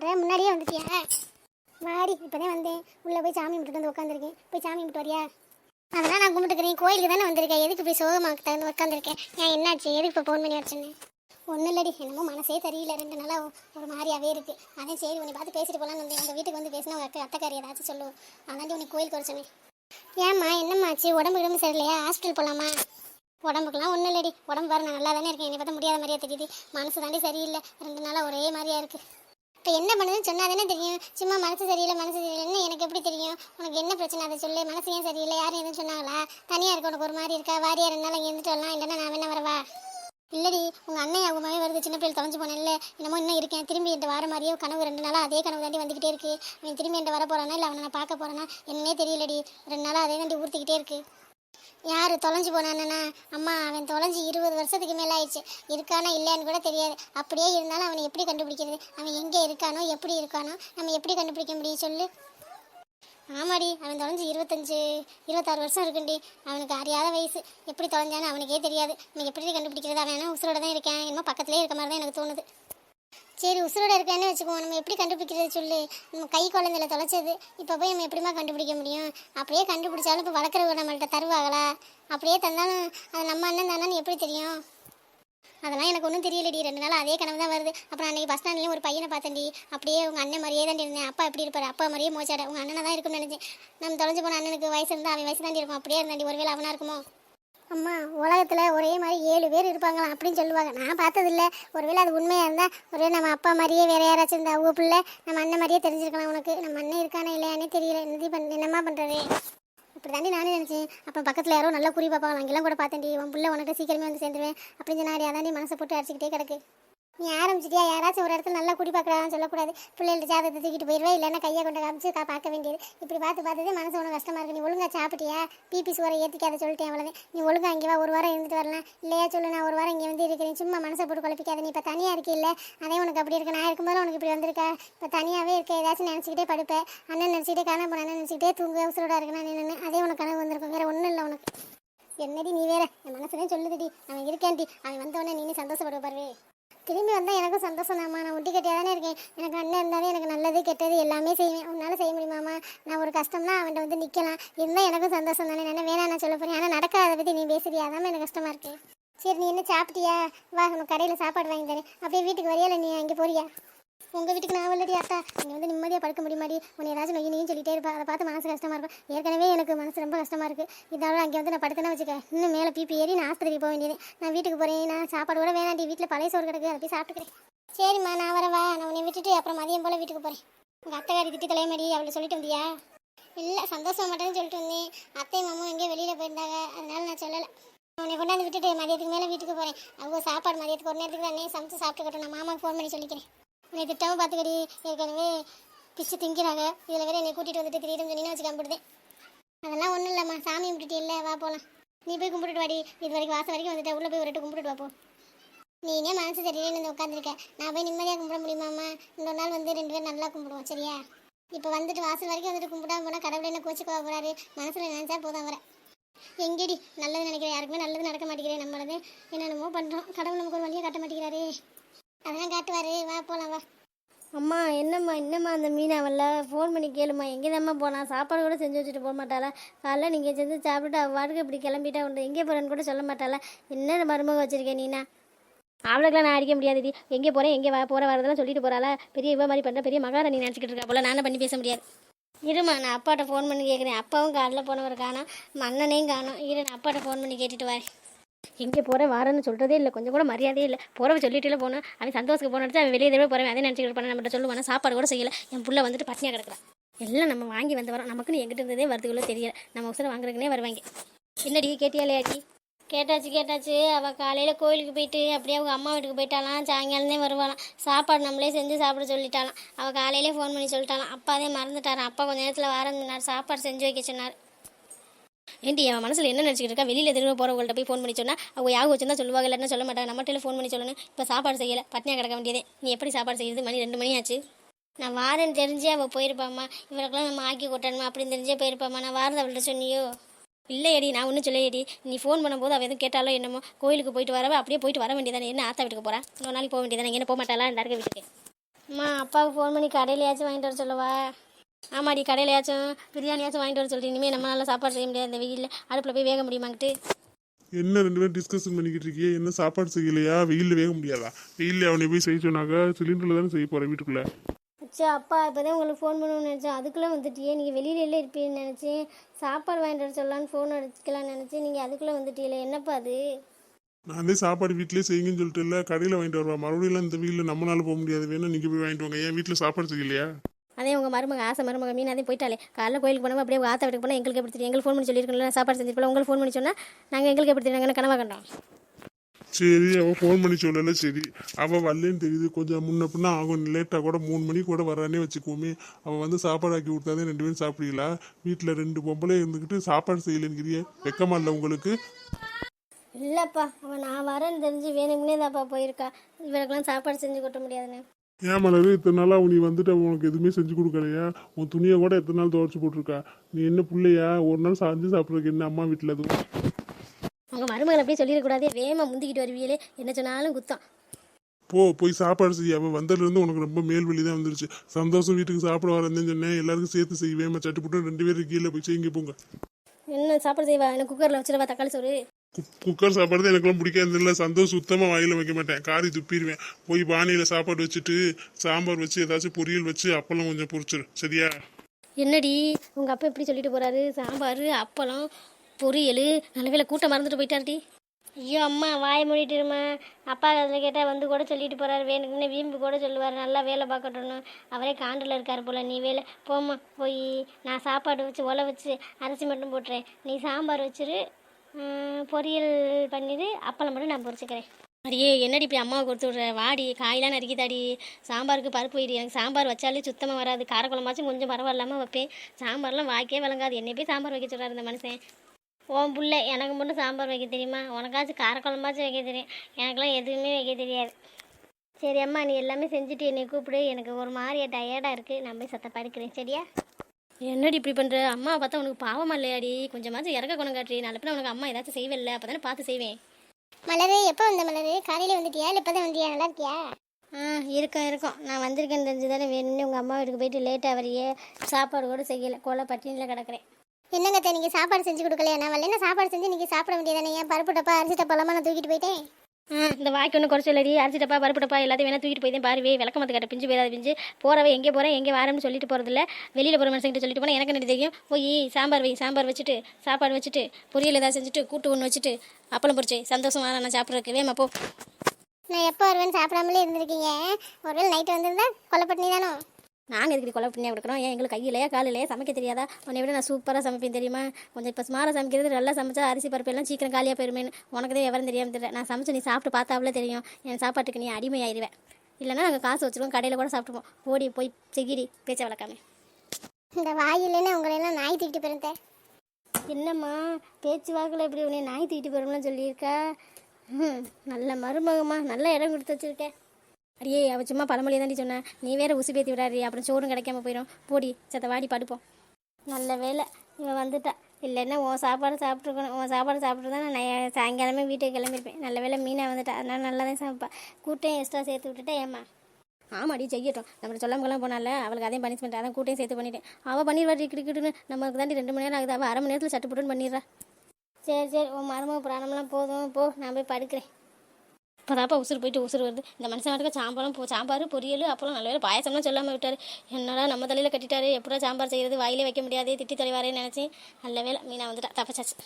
பண்ணுற முன்னாடியே வந்துட்டியா? வாடி இப்போதான் வந்தேன். உள்ளே போய் சாமி கும்பிட்டு வந்து உட்காந்துருக்கேன் போய் சாமி கும்பிட்டு வரியா? அதெல்லாம் நான் கும்பிட்டுக்கிறேன். கோயிலுக்கு தானே வந்திருக்கேன். எதுக்கு போய் சோகமாக தகுந்து உட்காந்துருக்கேன் ஏன் என்னாச்சு? எதுக்கு இப்போ ஃபோன் பண்ணி வச்சுன்னு ஒன்றும் இல்லடி. என்னமோ மனசே சரியில்லை. ரெண்டு நாளாக ஒரு மாதிரியாவே இருக்கு. அதே சரி உன்னை பார்த்து பேசிட்டு போகலான்னு வந்தேன். உங்கள் வீட்டுக்கு வந்து பேசினா உங்கள் அக்கா அத்தைக்காரி ஏதாச்சும் சொல்லுவோம் அதாண்டி உனக்கு கோயிலுக்கு வர சொன்னேன். ஏம்மா என்னம்மா ஆச்சு உடம்பு சரியில்லையா? ஹாஸ்பிட்டல் போகலாமா உடம்புக்குலாம் ஒன்றும் இல்லடி. உடம்பு பாரு நான் நல்லா தானே இருக்கேன். என்னை பார்த்தா முடியாத மாதிரியே தெரியுது. மனசு தாண்டி சரியில்லை. ரெண்டு நாளாக ஒரே மாதிரியா இருக்கு. இப்போ என்ன பண்ணுதுன்னு சொன்னா தானே தெரியும். சும்மா மனசு சரியில்லை மனசு சரியில்லைன்னு எனக்கு எப்படி தெரியும்? உனக்கு என்ன பிரச்சனை? அதை சொல்லு. மனசு ஏன் சரியில்லை? யாரும் எதுவும் சொன்னாங்களா? தனியாக இருக்க உனக்கு ஒரு மாதிரி இருக்கா? வாரியார் ரெண்டு நாள் இங்கே இருந்துட்டு வரலாம். இல்லைன்னா நான் வேணா வரவா? இல்லடி உங்கள் அண்ணன் அவங்க மாதிரி வருது. சின்ன பிள்ளை தொலைஞ்சு போனேன்ல. என்னமோ இன்னும் இருக்கேன். திரும்பி என்கிட்ட வர மாதிரியே கனவு ரெண்டு நாளாக அதே கனவு தாண்டி வந்துக்கிட்டே இருக்கு. அவன் திரும்பி என்கிட்ட வர போகிறானா இல்லை அவனை நான் பார்க்க போறானா? என்னன்னே தெரியலடி. ரெண்டு நாளாக அதே தாண்டி ஊர்த்திக்கிட்டே இருக்கு. யார் தொலைஞ்சு போனானா அம்மா அவன் தொலைஞ்சு இருபது வருஷத்துக்கு மேலே ஆயிடுச்சு. இருக்கானா இல்லையான்னு கூட தெரியாது. அப்படியே இருந்தாலும் அவனை எப்படி கண்டுபிடிக்கிறது? அவன் எங்கே இருக்கானோ எப்படி இருக்கானோ நம்ம எப்படி கண்டுபிடிக்க முடியும் சொல்லு. ஆமாடி அவன் தொலைஞ்சு இருபத்தஞ்சு இருபத்தாறு வருஷம் இருக்குண்டி. அவனுக்கு அறியாத வயசு. எப்படி தொலைஞ்சான்னு அவனுக்கே தெரியாது. நீ எப்படி கண்டுபிடிக்கிறது? அவன் என்ன உசுரோட தான் இருக்கேன். என்னமோ பக்கத்துலேயே இருக்க மாதிரி தான் எனக்கு தோணுது. சரி உசுரோட இருக்கான்னு வச்சுக்குவோம் நம்ம எப்படி கண்டுபிடிக்கிறது சொல்லு? நம்ம கை குழந்தையில தொலைச்சது. இப்போ போய் நம்ம எப்படிமா கண்டுபிடிக்க முடியும்? அப்படியே கண்டுபிடிச்சாலும் இப்போ வளர்க்குறவங்க நம்மள்கிட்ட தருவாங்களா? அப்படியே தந்தாலும் அது நம்ம அண்ணன் தானே எப்படி தெரியும்? அதெல்லாம் எனக்கு ஒன்றும் தெரியலடி. ரெண்டு நாள் அதே கனவு தான் வருது. அப்புறம் அன்னைக்கு பஸ் ஸ்டாண்ட்லேயும் ஒரு பையனை பார்த்தேன்டி. அப்படியே உங்கள் அண்ணன் மாதிரியே தான் இருந்தேன். அப்பா எப்படி இருப்பார்? அப்பா மாதிரியே மோச்சாட உங்கள் அண்ணனை தான் இருக்கும்னு நினச்சேன். நம்ம தொலைஞ்சு போன அண்ணனுக்கு வயசு இருந்தால் அவன் வயசு தாண்டி இருக்கும். அப்படியே இருந்தாண்டி ஒருவேளை அவனாக இருக்குமோ? அம்மா உலகத்தில் ஒரே மாதிரி ஏழு பேர் இருப்பாங்களாம் அப்படின்னு சொல்லுவாங்க. நான் பார்த்ததில்ல. ஒருவேளை அது உண்மையாக இருந்தால் ஒருவேளை நம்ம அப்பா மாதிரியே வேற யாராச்சும் இருந்தால் அவங்க பிள்ளை நம்ம அண்ணன் மாதிரியே தெரிஞ்சிருக்கலாம் உனக்கு. நம்ம அண்ணன் இருக்கானே இல்லையானே தெரியல. என்னது பண் என்னம்மா பண்ணுறது இப்படி தாண்டி நானே நினச்சேன். அப்போ பக்கத்தில் யாரோ நல்லா குறி பார்ப்பாங்க அங்கெல்லாம் கூட பார்த்தேன்டி உன் பிள்ளை உனக்கு சீக்கிரமே வந்து சேர்ந்துருவேன் அப்படின்னு சொன்னாடி அதாண்டி மனசை போட்டு அடிச்சுக்கிட்டே கிடக்கு. நீ ஆரம்பிச்சிட்டியா? யாராச்சும் ஒரு இடத்துல நல்லா குடி பார்க்குறான்னு சொல்லக்கூடாது. பிள்ளைகள ஜாதகத்தை தூக்கிட்டு போயிடுவேன் இல்லைன்னா கையை கொண்டு காமிச்சு கா பார்க்க வேண்டியது. இப்படி பார்த்து பார்த்ததே மனசு உனக்கு கஷ்டமா இருக்கு. நீ ஒழுங்கா சாப்பிட்டியா? பிபி சுவரை ஏற்றிக்காத சொல்லிட்டேன் அவ்வளோதான் நீ ஒழுங்கா இங்கே வா ஒரு வாரம் இருந்துட்டு வரலாம். இல்லையா சொல்லு நான் ஒரு வாரம் இங்கே வந்து இருக்கிறேன். சும்மா மனசை போட்டு குழப்பிக்காத. நீ இப்போ தனியாக இருக்கே இல்லை அதே உனக்கு அப்படி இருக்கு. நான் இருக்கும்போது உனக்கு இப்படி வந்திருக்கா? இப்போ தனியாகவே இருக்க. ஏதாச்சும் நினச்சிக்கிட்டே படுப்பேன் அண்ணன் நினச்சிக்கிட்டே காண போன அண்ணன் நினச்சிக்கிட்டே தூங்க. உசுரோட இருக்கேன் நான் நின்று அதே உனக்கு கனவு வந்திருக்கும். வேற ஒன்றும் இல்லை உனக்கு. என்னடி நீ வேற? என் மனசுதான் சொல்லுதுடி. அவன் இருக்கேன்டி. அவன் வந்தவொடனே நீ சந்தோஷப்படுவ திரும்பி வந்தால் எனக்கும் சந்தோஷம் தான்மா நான் ஒட்டி கட்டியாக தானே இருக்கேன். எனக்கு அண்ணன் இருந்தாலே எனக்கு நல்லது கெட்டது எல்லாமே செய்வேன். உன்னால் செய்ய முடியுமாம்மா? நான் ஒரு கஷ்டம்னா அவன்கிட்ட வந்து நிற்கலாம் இருந்தால் எனக்கும் சந்தோஷம் தானே நான் வேணாம் நான் சொல்ல போகிறேன் ஆனால் நடக்காத பற்றி நீ பேசுறியா? அதான் எனக்கு கஷ்டமாக இருக்கு. சரி நீ என்ன சாப்பிட்டியா? வா நம்ம கடையில் சாப்பாடு வாங்கி தரேன். அப்படியே வீட்டுக்கு வரியா இல்லை நீ அங்கே போறியா? உங்கள் வீட்டுக்கு நான் வரலடி அத்தா. நீங்கள் வந்து நிம்மதியாக படுக்க முடியுமாடி? உன்னை ஏதாச்சும் நொய் நொய்யும் சொல்லிட்டே இருப்பா. அதை பார்த்து மனசு கஷ்டமாக இருக்கும். ஏற்கனவே எனக்கு மனசு ரொம்ப கஷ்டமாக இருக்குது இதோட அங்கே வந்து நான் படுத்தேன்னா வச்சுக்க. இன்னும் மேலே பிபி ஏறி நான் ஆஸ்பத்திரிக்கு போக வேண்டியது. நான் வீட்டுக்கு போகிறேன் நான் சாப்பாடு கூட வேணாண்டி. வீட்டில் பழைய சோறு கிடக்கு. அதை போய் சாப்பிட்டுக்கிறேன். சரிம்மா நான் வரவா நான் உன்னை விட்டுட்டு அப்புறம் மதியம் போல் வீட்டுக்கு போகிறேன் உங்கள் அத்தைக்காரி திட்டி தலையமாடி. அவளை சொல்லிட்டு வந்தியா? இல்லை சந்தோஷம் மட்டும் சொல்லிட்டு வந்தேன். அத்தை மாமும் எங்கேயோ வெளியில் போயிருந்தாங்க. அதனால நான் சொல்லலை. உன்னை கொண்டாந்து விட்டுட்டு மதியத்துக்கு மேலே வீட்டுக்கு போகிறேன் அவங்க சாப்பாடு மதியத்துக்கு ஒரு நேரத்துக்கு தானே. சமைச்சு சாப்பிட்டுக்கிட்டோம். நான் மாமாவுக்கு ஃபோன் பண்ணி சொல்லிக்கிறேன். உன்னை திட்டமும் பார்த்துக்கடி ஏற்கனவே பிச்சு திங்கிறாங்க. இதில் வேற என்னை கூட்டிகிட்டு வந்துட்டு திடீர்னு சொன்னீங்கன்னா வச்சு கம்பிடுதேன். அதெல்லாம் ஒன்றும் இல்லைம்மா. சாமி கும்பிட்டுட்டு இல்லை வா போகலாம் நீ போய் கும்பிட்டுட்டு வாடி. இது வரைக்கும் வாசல் வரைக்கும் வந்துட்டு உள்ளே போய் ஒரு ரெட்டு கும்பிட்டுட்டு வா போ. நீனே மனசு சரியில்லை வந்து உட்காந்துருக்க நான் போய் நிம்மதியாக கும்பிட முடியுமாம்மா? இந்த நாள் வந்து ரெண்டு பேரும் நல்லா கும்பிடுவோம் சரியா? இப்போ வந்துட்டு வாசல் வரைக்கும் வந்துட்டு கும்பிடாம போனால் கடவுளை என்ன கோச்சிக்கவா போகிறாரு மனசில் நினச்சா போதான் வர எங்கேடி? நல்லது நினைக்கிறேன் யாருக்குமே நல்லது நடக்க மாட்டேங்கிறேன் நம்மளது. என்னென்னமோ பண்ணுறோம் கடவுள் நமக்கு ஒரு வழியை காட்ட மாட்டேங்கிறாரே. அதெல்லாம் காட்டுவாரு. வா போலாம் வா. அம்மா என்னம்மா என்னம்மா அந்த மீனா ஃபோன் பண்ணி கேளும்மா. எங்கே தான்மா போனால் சாப்பாடு கூட செஞ்சு வச்சுட்டு போக மாட்டாளா. காலைல நீங்கள் செஞ்சு சாப்பிட்டு அவள் வாட்டுக்கு இப்படி கிளம்பிட்டா உண்டு. எங்கே போகிறேன்னு கூட சொல்ல மாட்டாளா. என்ன மருமக வச்சுருக்கேன் நீனா? அவளுக்குலாம் நான் அடிக்க முடியாதுடி எங்கே போகிறேன் எங்கே வா போகிற வரதெல்லாம் சொல்லிட்டு போகிறாளா பெரிய இவ மாதிரி பண்ணுற பெரிய மகாராணி நினச்சிக்கிட்டு இருக்கா போல. நானும் பண்ணி பேச முடியாது. இருமா நான் அப்பாட்ட ஃபோன் பண்ணி கேட்குறேன் அப்பாவும் காலைல போனவர் காணோம். அண்ணனையும் காணும். இரு நான் அப்பாட்ட ஃபோன் பண்ணி கேட்டுட்டு வரேன். எங்கே போகிறேன் வரேன்னு சொல்கிறதே இல்லை. கொஞ்சம் கூட மரியாதையே இல்லை. போகிறவ சொல்லிட்டு போனேன் அவன் சந்தோஷத்துக்கு போன அவன் வெளியே தடவை போகிறவன் அதே நினச்சிக்கிட்டு போனேன் நம்மகிட்ட சொல்லுவானா சாப்பாடு கூட செய்யலை. என் புள்ள வந்துட்டு பட்டினியாக கிடக்குறான். எல்லாம் நம்ம வாங்கி வந்து வரோம். நமக்குன்னு எங்கிட்ட இருந்ததே வரதுக்குள்ளே தெரியல. நம்ம உசரை வாங்குறதுக்குனே வருவாங்க. என்னடி கேட்டியாலேயாடி கேட்டாச்சு கேட்டாச்சு. அவள் காலையில் கோயிலுக்கு போயிட்டு அப்படியே அவங்க அம்மா வீட்டுக்கு போயிட்டாலாம் சாயங்காலந்தே வருவாளாம். சாப்பாடு நம்மளே செஞ்சு சாப்பிட சொல்லிட்டாலாம் அவள் காலையிலே ஃபோன் பண்ணி சொல்லிட்டாலாம் அப்பாதே மறந்துட்டாரான் அப்பா கொஞ்ச நேரத்தில் வரந்துனார் சாப்பாடு செஞ்சு வைக்க சொன்னார். ஏன்டி அவன் மனசில் என்ன நினச்சிக்கிட்டு இருக்கா? வெளியில் திரும்ப போகிறவங்கள்ட்ட போய் ஃபோன் பண்ணி சொன்னால் அவங்க யாகம் வச்சிருந்தா சொல்லுவாங்க இல்லைன்னு சொல்ல மாட்டாங்க. நம்மகிட்ட ஃபோன் பண்ணி சொல்லணும். இப்போ சாப்பாடு செய்யலை. பட்னியாக கிடக்க வேண்டியதே. நீ எப்படி சாப்பாடு செய்யுது மணி ரெண்டு மணி ஆச்சு. நான் வாரேன்னு தெரிஞ்சே அவள் போயிருப்பாம்மா. இவளுக்கெல்லாம் நம்ம ஆக்கி கொட்டணுமா? அப்படின்னு தெரிஞ்சே போயிருப்பாம்மா. நான் வாரதை அவள்கிட்ட சொன்னியோ? இல்லையடி நான் ஒன்றும் சொல்லையடி நீ ஃபோன் பண்ணும்போது அவள் எதுவும் கேட்டாலோ என்னமோ கோயிலுக்கு போயிட்டு வரவ அப்படியே போயிட்டு வர வேண்டியதானே. என்ன ஆத்தா வீட்டுக்கு போகிறா இன்னொரு நாளைக்கு போக வேண்டியதானே? என்ன போக மாட்டாளா? இந்த இருக்க வீட்டுக்கு. அம்மா அப்பாவுக்கு ஃபோன் பண்ணி கடையிலையாச்சும் வாங்கிட்டு வர சொல்லவா. ஆமாடி கடையிலையாச்சும் பிரியாணியாச்சும் வாங்கிட்டு வர சொல்லிட்டு இனிமேல் நம்மளால சாப்பாடு செய்ய முடியாது இந்த வெயிலில். அடுப்பில் போய் வேக முடியுமாங்கிட்டு என்ன ரெண்டு பேரும் டிஸ்கஷன் பண்ணிக்கிட்டு இருக்கியே என்ன சாப்பாடு செய்யலையா? வெயிலில் வேக முடியாதா? வெயிலில் அவனை போய் செய்ய சொன்னாக்க சிலிண்டரில் தானே செய்ய போகிறேன் வீட்டுக்குள்ளே. அச்சா அப்பா இப்போ தான் உங்களுக்கு ஃபோன் பண்ணணும்னு நினச்சேன். அதுக்குள்ளே வந்துட்டியே நீங்கள் வெளியில இருப்பீங்கன்னு நினச்சேன். சாப்பாடு வாங்கிட்டு வர சொல்லலான்னு ஃபோன் அடிக்கலாம்னு நினச்சேன். நீங்கள் அதுக்குள்ளே வந்துட்டீங்களே என்னப்பா அது? நான் தான் சாப்பாடு வீட்டிலே செய்யுங்கன்னு சொல்லிட்டு இல்லை கடையில் வாங்கிட்டு வருவா. மறுபடியும் இந்த வெயிலில் நம்மளால போக முடியாது. வேணா நீங்கள் போய் வாங்கிட்டு வாங்க. ஏன் வீட்டில் சாப்பாடு செய்யலையா? அதே உங்கள் மருமக ஆசை மருமக மீன் அதே போயிட்டாலே. காலைல கோயிலுக்கு போனோம் அப்படியே ஆத்த வீட்டுக்கு போனால் எங்களுக்கு எப்படி தெரியும்? எங்களுக்கு ஃபோன் பண்ணி சொல்லியிருக்கோம்ல சாப்பாடு செஞ்சிருப்போம் உங்களுக்கு ஃபோன் பண்ணி சொன்னால் நாங்கள் எங்களுக்கு எப்படி தெரியும்? கனவா கண்டோம்? சரி அவள் ஃபோன் பண்ணி சொல்லல சரி. அவள் வரலன்னு தெரியுது. கொஞ்சம் முன்ன பின்ன ஆகும். லேட்டாக கூட மூணு மணிக்கு கூட வரானே வச்சுக்குவோமே அவள் வந்து சாப்பாடு ஆக்கி கொடுத்தாதே ரெண்டு பேரும் சாப்பிடலாம் வீட்டில் ரெண்டு பொம்பளை இருந்துக்கிட்டு சாப்பாடு செய்யலைங்கிறியே வெக்கமா இல்லை உங்களுக்கு? இல்லைப்பா அவன் நான் வரேன்னு தெரிஞ்சு வேணும்னே தான்ப்பா போயிருக்கா. இவருக்கெல்லாம் சாப்பாடு செஞ்சு கொட்ட முடியாதுன்னு. ஏன் மலரு இத்தனை நாளாக நீ வந்துட்டு உனக்கு எதுவுமே செஞ்சு கொடுக்கலையா? உன் துணியை கூட எத்தனை நாள் துவைச்சு போட்டிருக்கா? நீ என்ன பிள்ளையா? ஒரு நாள் சாஞ்சு சாப்பிட்றதுக்கு என்ன அம்மா வீட்டில் எதுவும்? உங்கள் மருமகள் அப்படியே சொல்லிடக்கூடாது. வேகமாக முந்திக்கிட்டு வருவியலே. என்ன சொன்னாலும் குத்தம். போ போய் சாப்பாடு செய்ய அவன் வந்ததுலேருந்து உனக்கு ரொம்ப மேல் வலி தான் வந்துருச்சு. சந்தோஷம் வீட்டுக்கு சாப்பிட வரேன்னு சொன்னேன். எல்லாருக்கும் சேர்த்து செய்வேன் சட்டு புட்டு ரெண்டு பேரும் கீழே போய் செய்யுங்க போங்க. என்ன சாப்பாடு செய்வா? என்ன குக்கரில் வச்சிருவா தக்காளி சோறு. குக்கர் சாப்பாடு தான் எனக்குலாம் பிடிக்காது இல்லை சந்தோஷம் சுத்தமாக வாயில் வைக்க மாட்டேன். காரி துப்பிடுவேன். போய் பானையில் சாப்பாடு வச்சுட்டு சாம்பார் வச்சு ஏதாச்சும் பொரியல் வச்சு அப்பளம் கொஞ்சம் பொரிச்சிரு. சரியா? என்னடி? உங்கள் அப்பா எப்படி சொல்லிட்டு போகிறாரு சாம்பார் அப்பளம் பொரியல் நல்ல வேளை கூட்டம் மறந்துட்டு போயிட்டாருடி ஐயோ அம்மா வாய மூடிட்டுருமா அப்பா அதில் கேட்டால் வந்து கூட சொல்லிட்டு போகிறாரு வேணுக்குன்னு வீம்பு கூட சொல்லுவார். நல்லா வேலை பார்க்கட்டும்னு. அவரே காண்டில் இருக்கார் போல். நீ வேலை போம்மா போய். நான் சாப்பாடு வச்சு ஒலை வச்சு அரிசி மட்டும் போட்டுறேன். நீ சாம்பார் வச்சிரு. பொரியல் பண்ணிடு. அப்பளம் மட்டும் நான் பொரிச்சுக்கிறேன். அடியே என்னடி இப்படி அம்மாவை கொடுத்து விட்ற? வாடி காயெல்லாம் நறுக்கிதாடி. சாம்பாருக்கு பருப்பு வைடி. எனக்கு சாம்பார் வச்சாலே சுத்தமாக வராது. காரக்குழம்பாச்சும் கொஞ்சம் பரவாயில்லாமல் வைப்பேன். சாம்பார்லாம் வாய்க்கே விளங்காது. என்னை போய் சாம்பார் வைக்க சொல்கிறார் இந்த மனுஷன். உன் பிள்ளை எனக்கு மட்டும் சாம்பார் வைக்க தெரியுமா? உனக்காச்சும் காரக்குழம்பாச்சும் வைக்க தெரியும். எனக்கெல்லாம் எதுவுமே வைக்க தெரியாது. சரி அம்மா நீ எல்லாமே செஞ்சுட்டு என்னை கூப்பிடு. எனக்கு ஒரு மாதிரி டயர்டாக இருக்குது நான் போய் சத்த படுக்கிறேன். சரியா? என்னடி இப்படி பண்ணுற அம்மா பார்த்தா உனக்கு பாவமா இல்லையாடி? கொஞ்சமாச்சும் இறக்க குணம் காட்டுறி. நல்ல உனக்கு அம்மா ஏதாச்சும் செய்வேல்ல. அப்போ தானே பார்த்து செய்வேன். மலரு எப்போ வந்த மலரு? காலையில வந்துட்டியா? இல்லை இப்போ தான் வந்தியா? நல்லா இருக்கியா? ஆ இருக்கோம் இருக்கோம். நான் வந்திருக்கேன்னு தெரிஞ்சு தானே வேணும்னு. உங்கள் அம்மா வீட்டுக்கு போயிட்டு லேட்டாக வரையே சாப்பாடு கூட செய்யலை. கொலை பட்டினியில் கிடக்குறேன். என்னங்க அத்தை, நீங்க சாப்பாடு செஞ்சு கொடுக்கலையா? நான் வரல சாப்பாடு செஞ்சு நீங்க சாப்பிட வேண்டியதானே ஏன் பருப்பு டப்பா அரிசி டப்பாலாமா நான் தூக்கிட்டு போயிட்டேன். இந்த வாய்க்கு ஒன்றும் குறைச்சி அரிசி அரிசிட்டப்பா பருப்புட்டப்பா எல்லாத்தையும் வேணா தூக்கிட்டு போய் தான் பாருவே விளக்க மத்து கட்ட பிஞ்சு போயிடாது பிஞ்சு. போறவே எங்கே போகிறேன் எங்கே வரேன்னு சொல்லிட்டு போகிறதில்ல வெளியில் போகிற மனுஷங்கிட்ட சொல்லிட்டு போனால் எனக்கு என்ன தெரியும்? போய் சாம்பார் வை சாம்பார் வச்சுட்டு சாப்பாடு வச்சுட்டு பொரியல் ஏதாவது செஞ்சுட்டு கூட்டு ஒன்று வச்சுட்டு அப்பளம் பொரிச்சு சந்தோஷமாக நான் சாப்பிட்றதுக்கு. வேமா போ. நான் எப்போ வருவேன்னு சாப்பிடாமலே இருந்திருக்கீங்க. ஒருவேளை நைட்டு வந்திருந்தா கொல்லப்பட்டினி தானோ நாங்கள் எதுக்கு கொலை பண்ணியா கொடுக்குறோம் ஏன் எங்களுக்கு கையிலையா காலையிலையா சமைக்க தெரியாதா? உன்னை விட நான் சூப்பராக சமைப்பேன் தெரியுமா? கொஞ்சம் இப்போ ஸ்மாராக சமைக்கிறது நல்லா சமைச்சா அரிசி பருப்பு எல்லாம் சீக்கிரம் காலியாக போயிருமேன்னு உனக்கு தான் எவரும் தெரியாமல் தெரியல நான் சமைச்சு நீ சாப்பிட்டு பார்த்தாவிலே தெரியும். என் சாப்பாட்டுக்கு நீ அடிமையாயிருவேன் இல்லைன்னா நாங்கள் காசு வச்சுருவோம் கடையில் கூட சாப்பிட்டுப்போம். ஓடி போய் செகிடி பேச்ச வளர்க்காம இந்த வாயில்லைன்னு உங்களை எல்லாம் நாய் தூக்கிட்டு போயிருந்தேன். என்னம்மா பேச்சு வாக்கில் இப்படி உன்னை நாய் தூக்கிட்டு போகிறோம்லாம் சொல்லியிருக்கா? ம் நல்ல மருமகம்மா நல்ல இடம் கொடுத்து வச்சிருக்கேன் அடியே அவ சும்மா பழமொழியை தாண்டி சொன்னேன் நீ வேற உசு பேத்தி விடாதே அப்புறம் சோறும் கிடைக்காம போயிடும் போடி சத்த வாடி படுப்போம் நல்ல வேலை இவன் வந்துட்டா. இல்லைன்னா உன் சாப்பாடு சாப்பிட்ருக்கணும் உன் சாப்பாடு சாப்பிட்டு தான் நான் சாயங்காலமே வீட்டுக்கு கிளம்பியிருப்பேன் நல்ல வேலை மீனாக வந்துட்டா. அதனால நல்லா தான் சமைப்பா. கூட்டையும் எக்ஸ்ட்ரா சேர்த்து விட்டுட்டேன் ஏம்மா? ஆமாடி செய்யட்டும். நம்ம சொல்லாமலாம் போனால அவளுக்கு அதையும் பனிஷ்மெண்ட் அதான் கூட்டையும் சேர்த்து பண்ணிட்டேன். அவள் பண்ணிடுவா கிரிக்கெட்டுன்னு நமக்கு தாண்டி ரெண்டு மணி நேரம் ஆகுது. அவள் அரை மணி நேரத்தில் சட்டு போட்டுன்னு பண்ணிடுறா. சரி சரி உன் மருமக பிராணம்லாம் போதும். போ நான் போய் படுக்கிறேன். இப்போதாப்பா உசுறு போயிட்டு உசுறு வருது. இந்த மனுஷன் மட்டுக்கு சாம்பாரும் போ சாம்பார் பொரியல் அப்புறம் நல்ல வேலை பாயசம்லாம் சொல்லாமல் விட்டார். என்னடா நம்ம தலையில் கட்டிட்டாரு எப்படா சாம்பார் செய்கிறது வாயிலே வைக்க முடியாது திட்டி தலைவாரேன்னு நினச்சேன் நல்ல வேலை மீனா வந்துட்டா. தப்பச்சாச்சு.